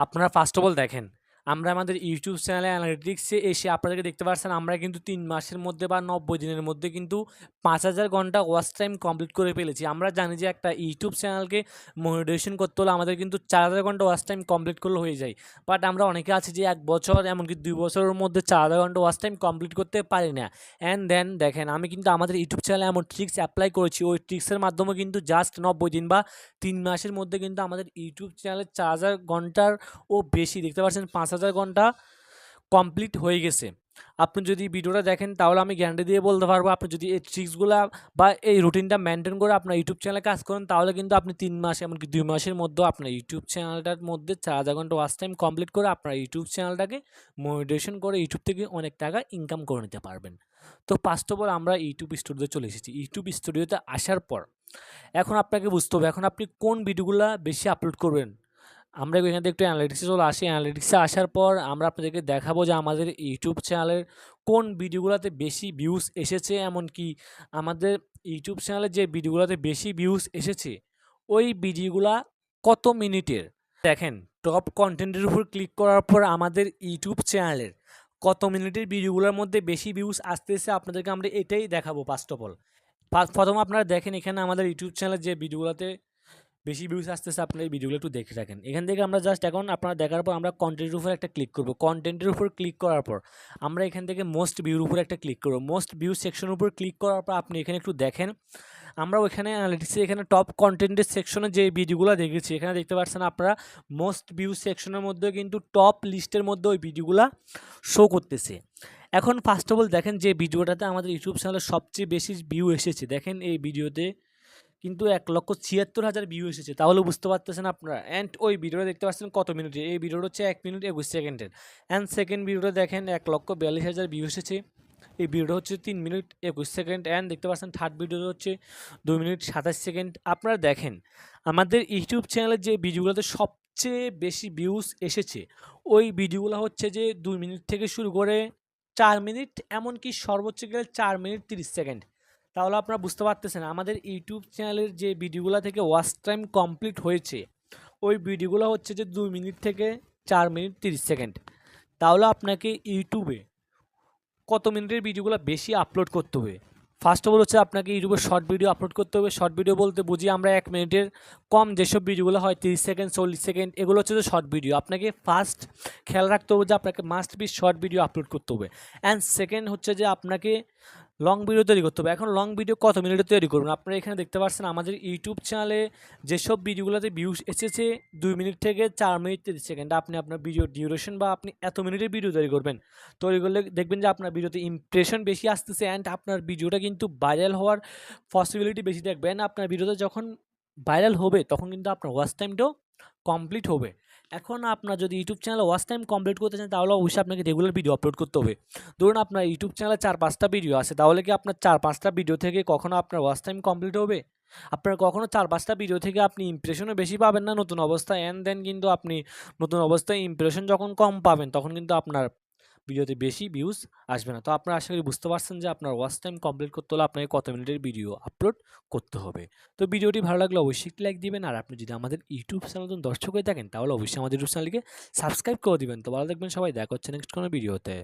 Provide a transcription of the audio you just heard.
আপনারা first of all দেখেন। আমরা আমাদের ইউটিউব চ্যানেলে অ্যানালিটিক্সে এসে আপনাদেরকে দেখতে পাচ্ছেন আমরা কিন্তু তিন মাসের মধ্যে বা নব্বই দিনের মধ্যে কিন্তু পাঁচ হাজার ঘণ্টা ওয়াচ টাইম কমপ্লিট করে ফেলেছি। আমরা জানি যে একটা ইউটিউব চ্যানেলকে মনিটাইজেশন করতে হলে আমাদের কিন্তু চার হাজার ঘণ্টা ওয়াচ টাইম কমপ্লিট করলে হয়ে যায়। বাট আমরা অনেকে আছি যে এক বছর এমনকি দুই বছরের মধ্যে চার হাজার ঘণ্টা ওয়াচ টাইম কমপ্লিট করতে পারি না। অ্যান্ড দেন দেখেন, আমি কিন্তু আমাদের ইউটিউব চ্যানেলে এমন ট্রিক্স অ্যাপ্লাই করেছি, ওই ট্রিক্সের মাধ্যমে কিন্তু জাস্ট নব্বই দিন বা তিন মাসের মধ্যে কিন্তু আমাদের ইউটিউব চ্যানেলে চার হাজার ঘণ্টার ও বেশি, দেখতে পাচ্ছেন পাঁচ হাজার ঘণ্টা কমপ্লিট হয়ে গেছে। আপনি যদি ভিডিওটা দেখেন, তাহলে আমি গ্যারান্টি দিয়ে বলতে পারব, আপনি যদি এই ট্রিক্সগুলো বা এই রুটিনটা মেনটেন করে আপনার ইউটিউব চ্যানেলে কাজ করেন, তাহলে কিন্তু আপনি তিন মাস এমনকি দুই মাসের মধ্যে আপনার ইউটিউব চ্যানেলটার মধ্যে চার হাজার ঘণ্টা ওয়াচ টাইম কমপ্লিট করে আপনার ইউটিউব চ্যানেলটাকে মনিটেশন করে ইউটিউব থেকে অনেক টাকা ইনকাম করে নিতে পারবেন। তো ফার্স্ট অফ অল আমরা ইউটিউব স্টুডিওতে চলে এসেছি। ইউটিউব স্টুডিওতে আসার পর, এখন আপনাকে বুঝতে হবে, এখন আপনি কোন ভিডিওগুলো বেশি আপলোড করবেন? আমরা এখান থেকে একটু অ্যানালিটিক্সে চলে আসি। অ্যানালিটিক্সে আসার পর আমরা আপনাদেরকে দেখাবো যে আমাদের ইউটিউব চ্যানেলের কোন ভিডিওগুলোতে বেশি ভিউজ এসেছে, এমনকি আমাদের ইউটিউব চ্যানেলে যে ভিডিওগুলোতে বেশি ভিউজ এসেছে, ওই ভিডিওগুলা কত মিনিটের? দেখেন টপ কন্টেন্টের উপর ক্লিক করার পর আমাদের ইউটিউব চ্যানেলের কত মিনিটের ভিডিওগুলোর মধ্যে বেশি ভিউজ আসতেছে, আপনাদেরকে আমরা এটাই দেখাবো ফার্স্ট অফ অল প্রথম আপনারা দেখেন এখানে আমাদের ইউটিউব চ্যানেলের যে ভিডিওগুলোতে বেশি ভিউজ আসতেছে, আপনার এই ভিডিওগুলো একটু দেখে রাখেন এখান থেকে আমরা জাস্ট এখন আপনারা দেখার পর আমরা কন্টেন্টের উপর একটা ক্লিক করব। কন্টেন্টের উপর ক্লিক করার পর আমরা এখান থেকে মোস্ট ভিউর উপর একটা ক্লিক করব। মোস্ট ভিউ সেকশনের উপর ক্লিক করার পর আপনি এখানে একটু দেখেন। আমরা ওইখানে অ্যানালিটিক্সে এখানে টপ কন্টেন্টের সেকশনে যে ভিডিওগুলো দেখেছি, এখানে দেখতে পাচ্ছেন আপনারা মোস্ট ভিউ সেকশনের মধ্যে কিন্তু টপ লিস্টের মধ্যে ওই ভিডিওগুলো শো করতেছে। এখন ফার্স্ট অফ অল দেখেন যে ভিডিওটাতে আমাদের ইউটিউব চ্যানেলে সবচেয়ে বেশি ভিউ এসেছে। দেখেন এই ভিডিওতে কিন্তু এক লক্ষ ছিয়াত্তর হাজার ভিউ এসেছে। তাহলে বুঝতে পারতেছেন আপনারা। অ্যান্ড ওই ভিডিওটা দেখতে পাচ্ছেন কত মিনিটে এই ভিডিওটা হচ্ছে এক মিনিট একুশ সেকেন্ডের অ্যান্ড সেকেন্ড ভিডিওটা দেখেন এক লক্ষ বিয়াল্লিশ হাজার ভিউ এসেছে। এই ভিডিওটা হচ্ছে তিন মিনিট একুশ সেকেন্ড অ্যান্ড দেখতে পাচ্ছেন থার্ড ভিডিওটা হচ্ছে দুই মিনিট সাতাশ সেকেন্ড আপনারা দেখেন, আমাদের ইউটিউব চ্যানেলের যে ভিডিওগুলোতে সবচেয়ে বেশি ভিউজ এসেছে, ওই ভিডিওগুলো হচ্ছে যে দুই মিনিট থেকে শুরু করে চার মিনিট এমনকি সর্বোচ্চ গেলে চার মিনিট তিরিশ সেকেন্ড তাহলে আপনারা বুঝতে পারতেছেন, আমাদের ইউটিউব চ্যানেলের যে ভিডিওগুলো থেকে ওয়াচ টাইম কমপ্লিট হয়েছে, ওই ভিডিওগুলো হচ্ছে যে দুই মিনিট থেকে চার মিনিট তিরিশ সেকেন্ড। তাহলে আপনাকে ইউটিউবে কত মিনিটের ভিডিওগুলো বেশি আপলোড করতে হবে? ফার্স্ট অফ অল হচ্ছে আপনাকে ইউটিউবে শর্ট ভিডিও আপলোড করতে হবে। শর্ট ভিডিও বলতে বুঝি আমরা এক মিনিটের কম যেসব ভিডিওগুলো হয়, তিরিশ সেকেন্ড, চল্লিশ সেকেন্ড, এগুলো হচ্ছে যে শর্ট ভিডিও আপনাকে ফার্স্ট খেয়াল রাখতে হবে যে আপনাকে must be short video upload করতে হবে। অ্যান্ড সেকেন্ড হচ্ছে যে আপনাকে লং ভিডিও তৈরি করতে হবে। এখন লং ভিডিও কত মিনিটে তৈরি করবেন? আপনারা এখানে দেখতে পাচ্ছেন আমাদের ইউটিউব চ্যানেলে যেসব ভিডিওগুলোতে ভিউজ এসেছে, দুই মিনিট থেকে চার মিনিট তিরিশ সেকেন্ড আপনি আপনার ভিডিও ডিউরেশন বা আপনি এত মিনিটের ভিডিও তৈরি করবেন। তৈরি করলে দেখবেন যে আপনার ভিডিওতে ইমপ্রেশন বেশি আসতেছে অ্যান্ড আপনার ভিডিওটা কিন্তু ভাইরাল হওয়ার পসিবিলিটি বেশি দেখবেন। আপনার ভিডিওতে যখন ভাইরাল হবে, তখন কিন্তু আপনার ওয়াচ টাইমটাও কমপ্লিট হবে। এখন আপনার যদি YouTube channel watch time complete করতে চান, তাহলে অবশ্যই আপনাকে রেগুলার ভিডিও আপলোড করতে হবে। ধরুন আপনার ইউটিউব চ্যানেলে চার, পাঁচটা ভিডিও আছে, তাহলে কি আপনার চার, পাঁচটা ভিডিও থেকে কখনো আপনার ওয়াচ টাইম কমপ্লিট হবে? আপনার কখনো চার, পাঁচটা ভিডিও থেকে আপনি ইমপ্রেশনও বেশি পাবেন না নতুন অবস্থায় অ্যান্ড দেন কিন্তু আপনি নতুন অবস্থায় ইমপ্রেশন যখন কম পাবেন, তখন কিন্তু আপনার ভিডিওতে বেশি ভিউজ আসবে না। তো আপনারা আশা করি বুঝতে পারছেন যে আপনার ওয়াচ টাইম কমপ্লিট করতে হলে আপনাকে কত মিনিটের ভিডিও আপলোড করতে হবে। তো ভিডিওটি ভালো লাগলে অবশ্যই লাইক দিবেন আর আপনি যদি আমাদের ইউটিউব চ্যানেল নতুন দর্শক হয়ে থাকেন তাহলে অবশ্যই আমাদের ইউটিউব চ্যানেলকে সাবস্ক্রাইব করে দিবেন। তো ভালো দেখবেন সবাই। দেখা হচ্ছে নেক্সট কোনো ভিডিওতে